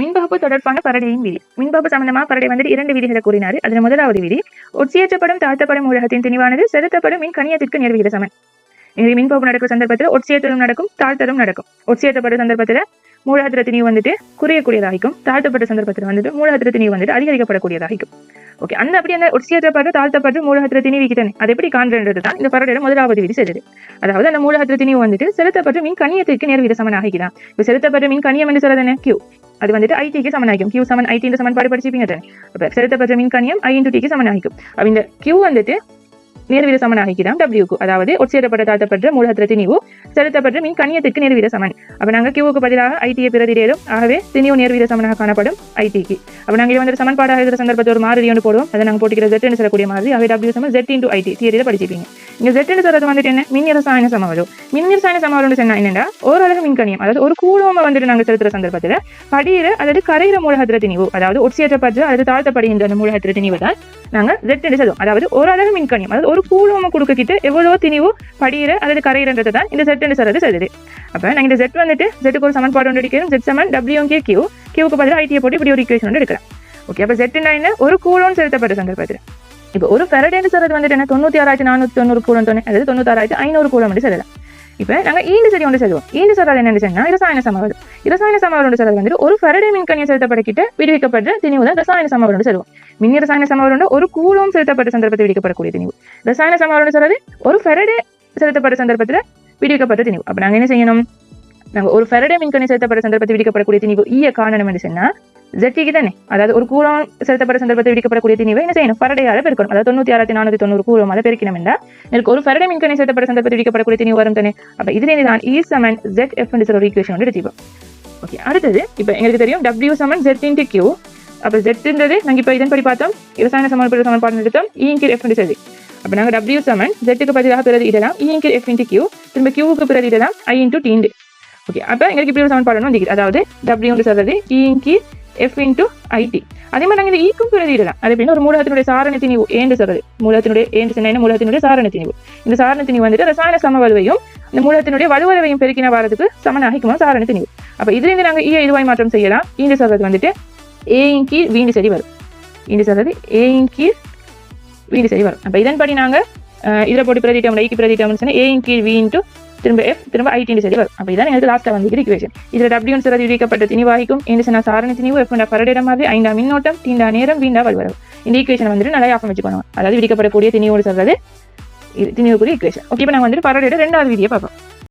மின்பகுப்பு தொடர்பான பரடையின் விதி மின்பகுப்பு சம்பந்தமாக பரடை வந்து இரண்டு விதிகளை கூறினார். அதில் முதலாவது விதி ஒட்சியேற்றப்படும் தாழ்த்தப்படும் ஊடகத்தின் திணிவானது செலுத்தப்படும் மின் கணியத்திற்கு நேர்விகித சமன் இது மின்பகுப்பு நடக்கும் சந்தர்ப்பத்தில் ஒட்சியேற்றலும் நடக்கும் தாழ்த்தலும் நடக்கும். ஒட்சியேற்றப்படும் சந்தர்ப்பத்தில் மூலகத்திர திணிவு வந்துட்டு குறையக்கூடியதாகும் தாழ்த்தப்பட்ட சந்தர்ப்பத்தில் வந்துட்டு மூலகத்திர திணிவு வந்துட்டு அதிகரிக்கப்படக்கூடியதாகும் ஓகே அந்த அப்படி அந்த ஒட்சியேற்றப்பட்டு தாழ்த்தப்பட்டு மூலகத்திர திணிவிக்கு தானே எப்படி காண்றது தான் இந்த பரடையில முதலாவது விதி செய்தது. அதாவது அந்த மூலகத்திர திணிவு வந்துட்டு செலுத்தப்பட்டு மின் கணியத்திற்கு நேர் சமன் ஆகிக்கிறான் இப்போ செலுத்தப்பட்ட மின் கணியம் என்று சொல்றது என்ன? கியூ அது வந்துட்டு ஐடிக்கு சமனாகும் கியூ சமன் ஐடி சமன்பாடு படிச்சிருப்பீங்க தானே? அப்போ செலுத்தப்பட்ட மின் கணியம் ஐ இன்டு டிக்கு சமனாகும் அப்போ இந்த கியூ வந்துட்டு நேர்வித சமனாகிக்கிறான் டபிள்யூக்கு அதாவது ஒட்சியப்பட்ட தாழ்த்தப்பட்ட மூலகத்திர திணிவு செலுத்தப்பட்ட மின் கணியத்திற்கு நேர்வித சமன் அப்ப நாங்க கியூவுக்கு பதிலாக ஐடியை பிரதிடேரும் ஆகவே திணிவு நேர்வித சமனாக காணப்படும் ஐடிக்கு அப்ப நாங்க வந்து சமன்பாடாக இருக்கிற சந்தர்ப்பத்தில் ஒரு மாறி ஒன்று போடுவோம். அதை நாங்க போட்டுக்கிற ஜெட்னு சொல்லக்கூடிய மாதிரி ஆகவே டபிள்யூ சமன் ஜெட் இன்டு ஐடி தியரியில் படிச்சிருப்பீங்க. இங்கே ஜெட்னு தரது வந்துட்டு என்ன மின் ரசாயன சமவலும் மின் ரசாயன சமவலம்னு சொன்னா என்னன்னா ஓரளவு மின்கணியம் அதாவது ஒரு கூலோம வந்துட்டு நாங்கள் செலுத்துற சந்தர்ப்பத்தில் படியிற அதாவது கரையிற மூலகத்திர திணிவு அதாவது ஒட்சியேற்றப்பட்ட அல்லது தாழ்த்தப்படுகின்ற அந்த மூலகத்திர திணிவு தான் நாங்கள் ஜெட் என்று சொல்லுவோம் அதாவது ஓரளவு மின்கணியம் அதாவது ஒரு கூலோம கொடுக்கிட்டு எவ்வளோ திணிவு படியிற அல்லது கரையிறன்றது தான் இந்த ஜெட் என்று சொல்றது சொல்லுது அப்போ நாங்கள் இந்த ஜெட் வந்துட்டு ஜெட்டுக்கு ஒரு சமன்பாடு ஒன்று எடுக்கிறோம் ஜெட் சமன் டபிள்யூ கே கியூ கியூக்கு பதிலாக ஐடியை போட்டு இப்படி ஒரு ஈக்குவேஷன் ஒன்று எடுக்கிறேன் ஓகே அப்போ ஜெட்டுனா என்ன ஒரு கூலோன்னு செலுத்தப்பட்ட சந்தர்ப்பத்தில் இப்போ ஒரு ஃபெரடேன்னு சொல்றது வந்துட்டு என்ன? தொண்ணூத்தி ஆறாயிரத்தி நானூத்தி தொண்ணூறு கூலம் தொண்ணூ அதாவது தொண்ணூத்தாறாயிரத்தி ஐநூறு கூலம் வந்து சொல்லலாம் இப்போ நாங்க ஈண்டு சரி ஒன்று சொல்லுவோம் ஈண்டு சொல்றது என்னன்னு சொன்னா இரசாயன சமவெளி. இரசாயன சமவெளி சொல்றது வந்துட்டு ஒரு ஃபெரடே மின்கணியம் செலுத்தப்படக்கிட்ட விடுவிக்கப்பட்ட திணிவு தான் ரசாயன சமவெளி சொல்லுவோம். மின் ரசாயன சமவெளி ஒரு கூலம் செலுத்தப்பட்ட சந்தர்ப்பத்தில் விடுவிக்கப்படக்கூடிய திணிவு. ரசாயன சமவெளி சொல்றது ஒரு ஃபெரடே செலுத்தப்பட்ட சந்தர்ப்பத்தில் விடுவிக்கப்பட்ட திணிவு. அப்ப நாங்க என்ன செய்யணும்? நாங்க ஒரு ஃபெரடே மின்கணி செலுத்தப்பட்ட சந்தர்ப்பத்தில் விடுவிக்கப்படக்கூடிய திணிவு ஈய காரணம் என்று சொன்னா ஜெட்டிக்கு தானே? அதாவது ஒரு கூலம் செலுத்தப்பட்ட சந்தர்ப்பத்தை விடுக்கப்படக்கூடிய திணிவை என்ன செய்யணும்? ஃபரடையால பெருக்கணும். அதாவது தொண்ணூத்தி ஆறாயிரத்தி நானூத்தி தொண்ணூறு கூலம் அதை பெருக்கணும் என்றால் எனக்கு ஒரு ஃபரடை மின்கணி செலுத்தப்பட்ட சந்தர்ப்பத்தை விடுக்கப்படக்கூடிய திணிவு வரும் தானே? அப்போ இதுல நான் இ e சமன் ஜெட் எஃப் என்று ஒரு ஈக்குவேஷன் வந்து எடுத்துப்போம் ஓகே அடுத்தது இப்போ எங்களுக்கு தெரியும் டபிள்யூ சமன் ஜெட் இன்ட்டு கியூ அப்போ ஜெட்ன்றது நாங்கள் இப்போ இதன்படி பார்த்தோம் விவசாய சமன்பாடு சமன்பாடு எடுத்தோம் e இ இன்கில் எஃப் சரி அப்போ நாங்கள் டபிள்யூ சமன் ஜெட்டுக்கு பதிலாக பிறகு இடலாம் இ எஃப் இன்ட்டு கியூ திரும்ப கியூவுக்கு பிறகு இடலாம் ஐ இன்ட்டு டீண்டு ஓகே அப்போ எங்களுக்கு இப்படி ஒரு சமன்பாடு வந்து அதாவது டபிள்யூன்னு சொல்றது இ எஃப் இன்டூ ஐடி அதே மாதிரி நாங்கள் இந்த e ஈக்கும் பிறகு இடலாம் அது எப்படின்னா ஒரு மூலகத்தினுடைய சாரண திணிவு ஏண்டு சொல்றது மூலத்தினுடைய ஏன்று சொன்ன மூலத்தினுடைய சாரண திணிவு இந்த சாரண திணிவு வந்துட்டு ரசாயன சமவலுவையும் இந்த மூலத்தினுடைய வலுவலவையும் பெருக்கின வாரத்துக்கு சமனாகிக்குமா சாரண திணிவு அப்போ இதுலேருந்து நாங்கள் ஈ e இதுவாய் மாற்றம் செய்யலாம்? E ஈண்டு சொல்றது வந்துட்டு ஏயின் கீழ் வீண்டு சரி வரும். ஈண்டு சொல்றது ஏயின் கீழ் வீண்டு சரி வரும். அப்போ இதன்படி நாங்கள் இதில் போட்டு பிரதிட்டம் ஐக்கு பிரதிட்டோம்னு சொன்னால் ஏயின் கீழ் வி இன்ட்டு திரும்ப எஃப் திரும்ப ஐடி சரி வரும். அப்போ இதான் எனக்கு லாஸ்ட்டாக வந்து ஈக்குவேஷன் இதில் டபிள்யூ சொல்றது விதிக்கப்பட்ட திணிவாகிக்கும் என்று சொன்ன சாரண திணிவு எஃப் பரடிட மாதிரி ஐந்தா மின்னோட்டம் தீண்டா நேரம் வீண்டா வலுவரும். இந்த ஈக்குவேஷன் வந்துட்டு நல்லா ஆஃபம் வச்சுக்கணும். அதாவது விதிக்கப்படக்கூடிய திணிவோடு சொல்றது இது திணிவுக்குரிய ஈக்குவேஷன் ஓகே இப்போ நாங்கள் வந்துட்டு பரடிட ரெண்டாவது விதியை பார்ப்போம்.